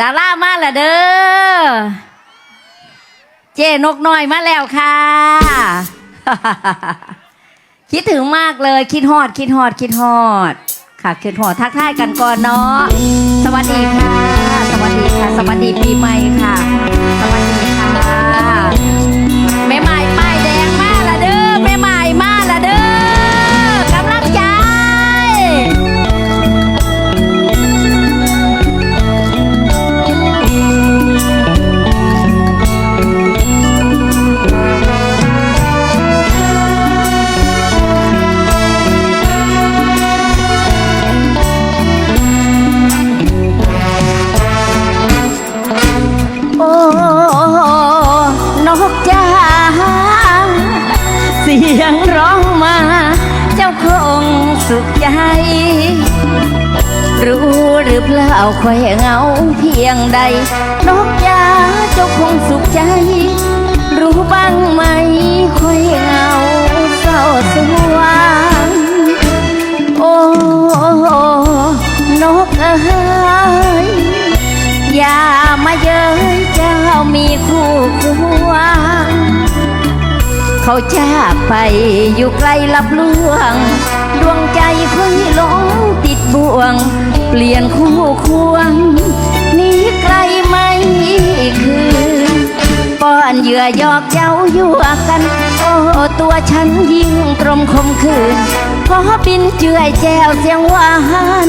ดารามาและเด้อ เจนกน้อยมาแล้วค่ะ คิดถึงมากเลย คิดฮอด คิดฮอด คิดฮอด ค่ะ คิดฮอดทักทายกันก่อนเนาะ สวัสดีค่ะ สวัสดีค่ะ สวัสดีปีใหม่ค่ะ สียงร้องมา เจ้าคงสุขใจ รู้หรือเปล่าคอยเหงาเพียงใด นกจ้าเจ้าคงสุขใจ รู้บ้างไหมคอยเหงาเศร้าสวงโอ้นกเอ้ยอย่ามาเย้ยเจ้ามีคู่ควง เขาจากไปอยู่ไกลลับลวง ดวงใจค่อยหลงติดบ่วง เปลี่ยนคู่ควงนีไกลไม่คืนป้อนเหยื่อยอกเย้ายั่วกัน โอ้ตัวฉันยิ่งตรมคมคืนพอบินเจือยแจวเสียงหวาน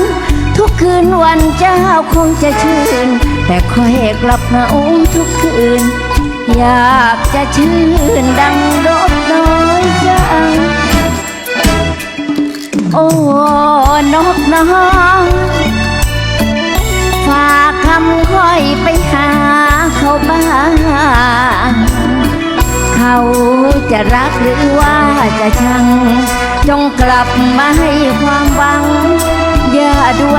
ทุกคืนวันเจ้าคงจะชื่น แต่คอยกลับเหงาทุกคืน อยากจะชื่นดังดอกน้อยจัง โอ้นกน้องฝากคำค่อยไปหาเขาบ้างเขาจะรักหรือว่าจะชัง จงกลับมาให้ความหวัง อย่าด่วน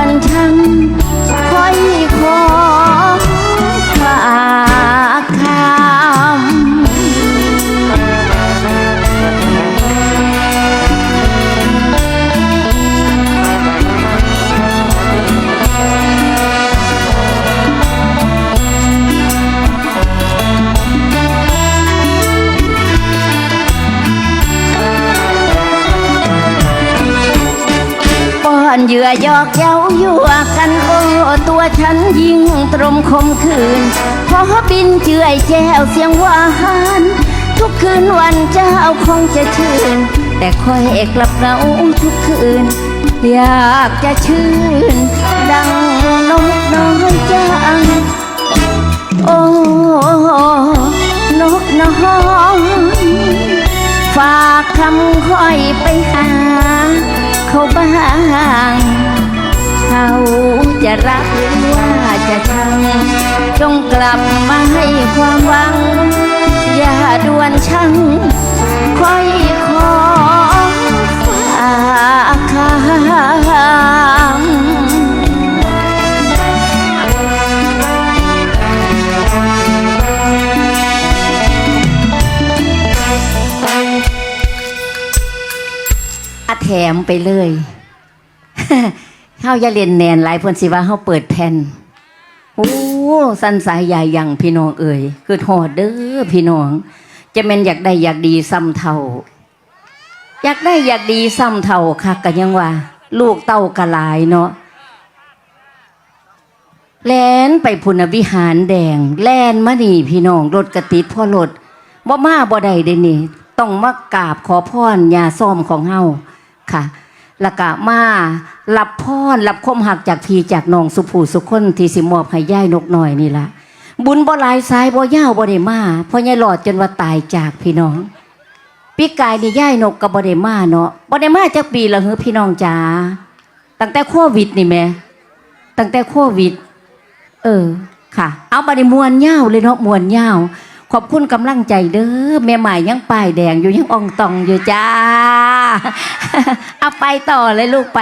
เยื่อยอกเย้ายั่วกันโอ้ตัวฉันยิ่งตรมคมคืนพอบินเจือยแจวเสียงหวานทุกคืนวันเจ้าคงจะชื่น แต่คอยเอกลับเหงาทุกคืน อยากจะชื่น ดังนกน้อยจังโอ้นกน้อย ฝากคำค่อยไปหา เขาบ้างเขาจะรักหรือว่าจะชังจงกลับมาให้ความหวัง อย่าด่วนชังค่อยคอย มไปเลยเฮาอย่าเรียนแนนหลายเพิ่นสิว่าเฮาเปิดแผ่นโอ้สันสายใหญ่ยังพี่น้องเอ่ยคือหอดเด้อพี่น้อง จะแม่นอยากได้อยากดีซ้ำเท่า อยากได้อยากดีซ้ำเท่าค่ะก็ยังว่า ลูกเต้ากะลายเนาะแล่นไปพุนวิหารแดง แล่นมานี่พี่น้องรถกระติดพ่อรถบ่มาบ่ได้เดนี่ ต้องมากราบขอพรยาซ่อมของเฮา ค่ะแล้วก็มารับพรรับคมหักจากพีจากน้องสุภูสุคนที่สิมอบให้ย่ายนกหน่อยนี่ละบุญบ่หลายสายบ่ยาวบ่ได้มาเพราะยายหลอดจนว่าตายจากพี่น้องปีกายนี่ย่ายนกก็บ่ได้มาเนาะบ่ได้มาจักปีละเฮ้อพี่น้องจ๋าตั้งแต่โควิดนี่แม่ตั้งแต่โควิด เออค่ะ เอาบัดนี้มวนยาวเลยเนาะมวนยาว ขอบคุณกำลังใจเด้อแม่ใหม่ยังป้ายแดงอยู่ยังอ่องตองอยู่จ้า เอาไปต่อเลยลูกไป